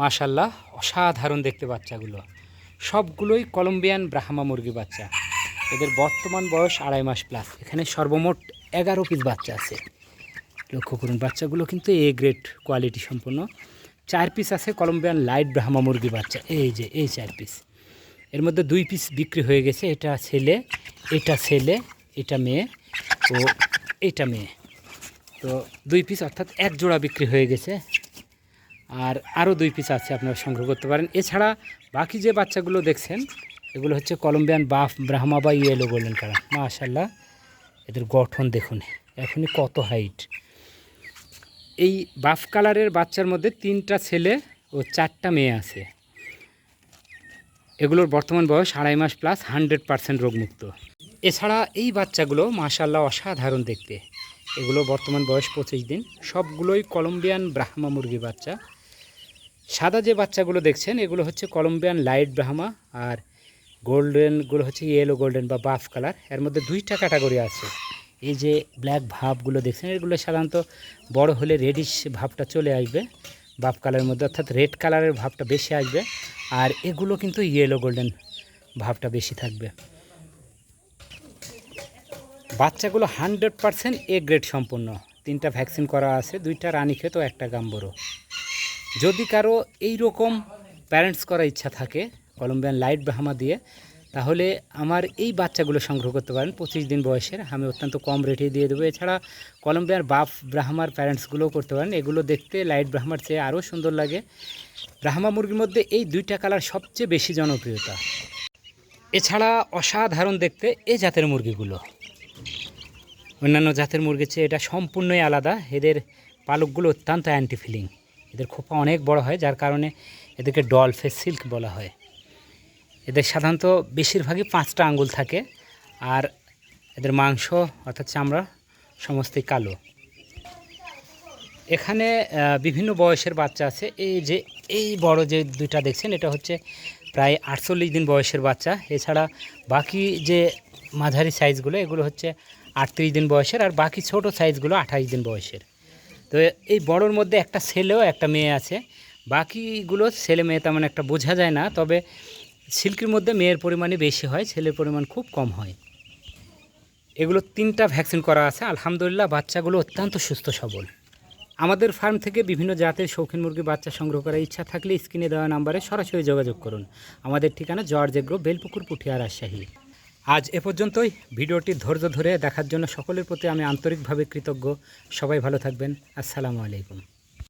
মাশাল্লাহ, অসাধারণ দেখতে বাচ্চাগুলো। সবগুলোই কলম্বিয়ান ব্রাহ্মা মুরগি বাচ্চা। এদের বর্তমান বয়স আড়াই মাস প্লাস এখানে সর্বমোট এগারো পিস বাচ্চা আছে। লক্ষ্য করুন, বাচ্চাগুলো কিন্তু এ গ্রেড কোয়ালিটি সম্পন্ন। চার পিস আছে কলম্বিয়ান লাইট ব্রাহ্মা মুরগি বাচ্চা। এই যে, এই চার পিস এর মধ্যে দুই পিস বিক্রি হয়ে গেছে। এটা ছেলে এটা ছেলে, এটা মেয়ে ও এটা মেয়ে। তো দুই পিস অর্থাৎ এক জোড়া বিক্রি হয়ে গেছে। আর আরও দুই পিস আছে আপনারা সংগ্রহ করতে পারেন। এছাড়া বাকি যে বাচ্চাগুলো দেখছেন, এগুলো হচ্ছে কলম্বিয়ান বাফ ব্রাহ্মা বা ইয়েলো গোল্ডেন কালার। মাশাল্লাহ এদের গঠন দেখুন, এখনই কত হাইট এই বাফ কালারের বাচ্চার মধ্যে তিনটা ছেলে ও চারটা মেয়ে আছে। এগুলোর বর্তমান বয়স আড়াই মাস প্লাস হান্ড্রেড পারসেন্ট রোগমুক্ত। এছাড়া এই বাচ্চাগুলো মাশাল্লাহ অসাধারণ দেখতে। এগুলো বর্তমান বয়স পঁচিশ দিন। সবগুলোই কলম্বিয়ান ব্রাহ্মা মুরগি বাচ্চা। সাদা যে বাচ্চাগুলো দেখছেন, এগুলো হচ্ছে কলম্বিয়ান লাইট ব্রাহ্মা আর গোল্ডেনগুলো হচ্ছে ইয়েলো গোল্ডেন বা বাফ কালারের মধ্যে দুইটা ক্যাটাগরি আছে। এই যে ব্ল্যাক ভাবগুলো দেখছেন, এগুলো সাধারণত বড় হলে রেডিশ ভাবটা চলে আসবে বাফ কালারের মধ্যে, অর্থাৎ রেড কালারের ভাবটা বেশি আসবে আর এগুলো কিন্তু ইয়েলো গোল্ডেন ভাবটা বেশি থাকবে। বাচ্চাগুলো হান্ড্রেড পারসেন্ট এ গ্রেড সম্পূর্ণ তিনটা ভ্যাকসিন করা আছে, দুইটা রানীক্ষেত একটা গাম্বরো যদি কারও এই রকম প্যারেন্টস করার ইচ্ছা থাকে কলম্বিয়ান লাইট ব্রাহ্মা দিয়ে, তাহলে আমার এই বাচ্চাগুলো সংগ্রহ করতে পারেন। পঁচিশ দিন বয়সের, আমি অত্যন্ত কম রেটে দিয়ে দেবো। এছাড়া কলম্বিয়ার বাফ ব্রাহ্মার প্যারেন্টসগুলোও করতে পারেন। এগুলো দেখতে লাইট ব্রাহ্মার চেয়ে আরও সুন্দর লাগে। ব্রাহ্মা মুরগির মধ্যে এই দুইটা কালার সবচেয়ে বেশি জনপ্রিয়তা। এছাড়া অসাধারণ দেখতে এই জাতের মুরগিগুলো। অন্যান্য জাতের মুরগির চেয়ে এটা সম্পূর্ণই আলাদা। এদের পালকগুলো অত্যন্ত অ্যান্টি ফিলিং এদের খোপা অনেক বড় হয়, যার কারণে এদেরকে ডলফে সিল্ক বলা হয়। এদের সাধারণত বেশিরভাগই পাঁচটা আঙ্গুল থাকে আর এদের মাংস অর্থাৎ চামড়া সমস্তই কালো। এখানে বিভিন্ন বয়সের বাচ্চা আছে। এই যে, এই বড় যে দুইটা দেখছেন, এটা হচ্ছে প্রায় আটচল্লিশ দিন বয়সের বাচ্চা। এছাড়া বাকি যে মাঝারি সাইজগুলো, এগুলো হচ্ছে আটত্রিশ দিন বয়সের আর বাকি ছোট সাইজগুলো আঠাইশ দিন বয়সের। তো এই বড়োর মধ্যে একটা ছেলেও একটা মেয়ে আছে। বাকিগুলো ছেলে মেয়ে তেমন একটা বোঝা যায় না, তবে সিল্কের মধ্যে মেয়ের পরিমাণই বেশি হয়, ছেলের পরিমাণ খুব কম হয়। এগুলো তিনটা ভ্যাকসিন করা আছে। আলহামদুলিল্লাহ, বাচ্চাগুলো অত্যন্ত সুস্থ, সবল। আমাদের ফার্ম থেকে বিভিন্ন জাতের শৌখিন মুরগি বাচ্চা সংগ্রহ করার ইচ্ছা থাকলে স্ক্রিনে দেওয়া নাম্বারে সরাসরি যোগাযোগ করুন। আমাদের ঠিকানা জর্জ এগ্রো বেলপুকুর পুঠিয়া রাজশাহী। আজ এ পর্যন্তই। ভিডিওটি ধৈর্য ধরে দেখার জন্য সকলের প্রতি আমি আন্তরিকভাবে কৃতজ্ঞ। সবাই ভালো থাকবেন। আসসালামু আলাইকুম।